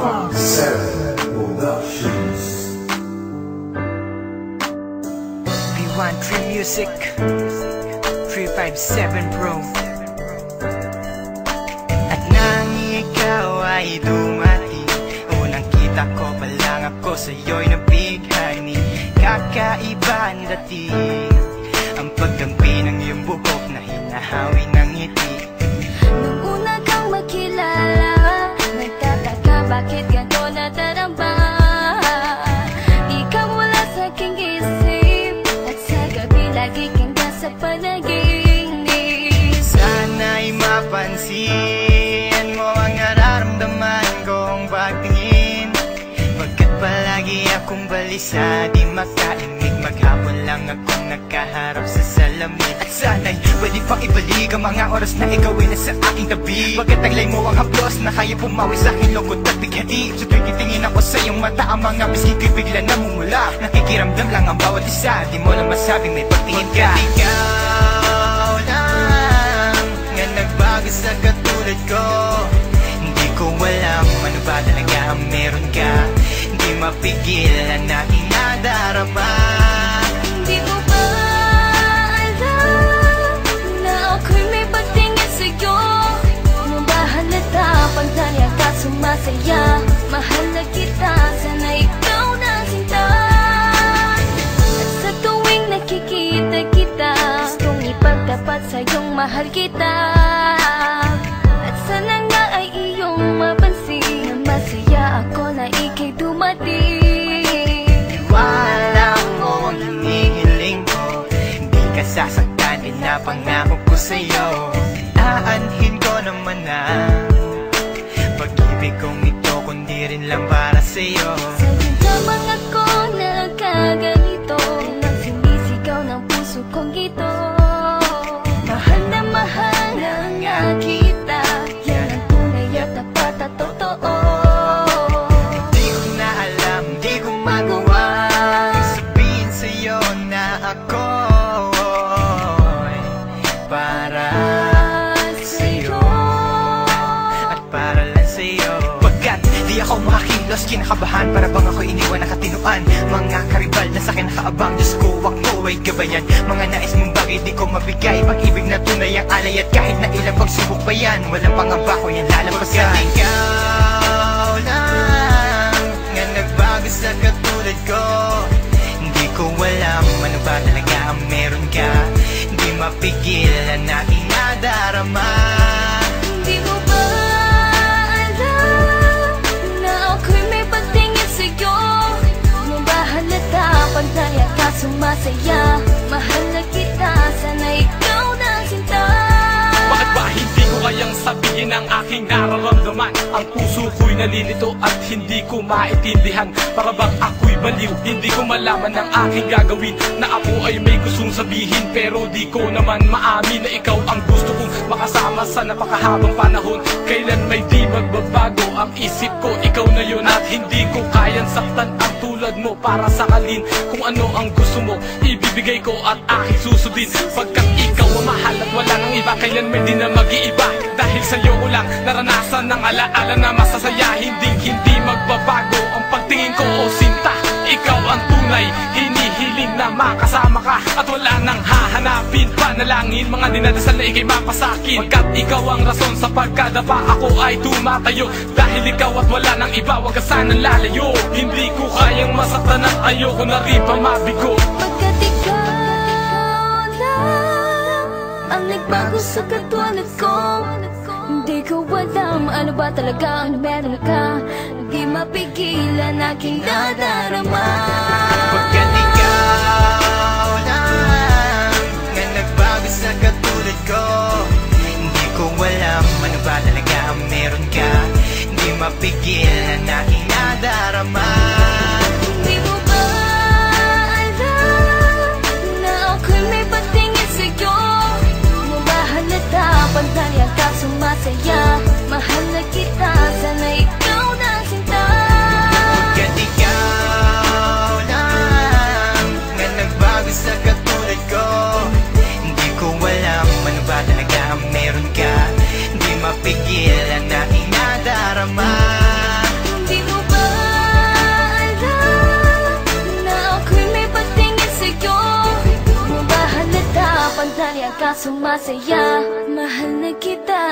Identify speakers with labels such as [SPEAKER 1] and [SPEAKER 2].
[SPEAKER 1] Funk 7 Productions.
[SPEAKER 2] V1 Tree Music 357 Pro At nang ikaw ay dumating Unang kita ko pa lang ako sa'yo'y nabighani Kakaiba ang dating balisa Di makainig maghapon lang akong nakaharap sa salamin. At sana'y pwede pang ibalik ang mga oras na ikaw ay nasa aking tabi. Pagkat taglay mo ang haplos na kaya pumawi sa aking lungkot at bighati Sa tuwing titingin ako sa iyong mata Ang mga biskin ko'y bigla namumula. Nakikiramdam lang ang bawat isa Di mo lang masabing may pagtingin ka. Ikaw lang Nga nagbago sa katulad ko Hindi ko alam ano ba talaga ang meron ka. Hindi mapigil ang
[SPEAKER 3] mahal kita. At sana nga ay iyong mapansin Na masaya ako na ikay dumating.
[SPEAKER 2] Wala mo ang hinihiling ko Hindi ka sasaktan, sa'yo makakilos Kinakabahan para bang ako iniwan nakatinuan. Mga karibal na sa akin nakaabang Diyos ko, wag mo ay gabayan. Mga nais mong bagay di ko mabigay. Pag-ibig na tunay ang alay At kahit na ilang pagsubok pa yan Walang pangamba ko yan lalampasan Pagkat ikaw lang Nga nagbago sa katulad ko Hindi ko alam ano ba talaga ang meron ka. Hindi mapigil ang aking nadarama
[SPEAKER 3] ka sumasaya Mahal na kita, sana ikaw na sinta.
[SPEAKER 4] Bakit ba hindi ko kayang sabihin ang aking nararamdaman? Ang puso ko'y nalilito at hindi ko maintindihan. Para bang ako'y baliw, hindi ko malaman ang aking gagawin. Na ako ay may gustong sabihin pero di ko naman maamin Na ikaw ang makasama sa napakahabang panahon. Kailan may di magbabago ang isip ko? Ikaw na yun at hindi ko kayang saktan ang tulad mo Para sakalin kung ano ang gusto mo Ibibigay ko at aking susundin. Pagkat ikaw ang mahal at wala nang iba Kailan may di na mag-iiba? Dahil sa'yo ko lang naranasan ng alaala na masasaya. Hindi hindi magbabago ang pagtingin ko o sinta. Ikaw ang tunay, hinihiling na makasama ka At wala nang hahanapin Panalangin, mga dinadasal na ikay mapasakin Pagkat ikaw ang rason sa pagkadapa Ako ay tumatayo. Dahil ikaw at wala nang iba Huwag ka sanang lalayo. Hindi ko kayang masaktan at ayoko na rin pa mabigo.
[SPEAKER 3] Pagkat ikaw lang Ang nagbago sa katulad ko Hindi ko alam ano ba talaga ang meron ka. Di mapigilan aking nadarama
[SPEAKER 2] Pagkat mapigil ang aking nadarama
[SPEAKER 3] Di mo ba alam Na ako'y may pagtingin sa'yo? Mo ba halata pag nariyan ka sumasaya? Mahal na kita, sana ikaw na sinta.
[SPEAKER 2] Pagkat ikaw lang Nga nagbago sa katulad ko. Hindi ko alam ano ba talaga ang meron ka. Hindi mapigil ang
[SPEAKER 3] ka sumasaya. Mahal na kita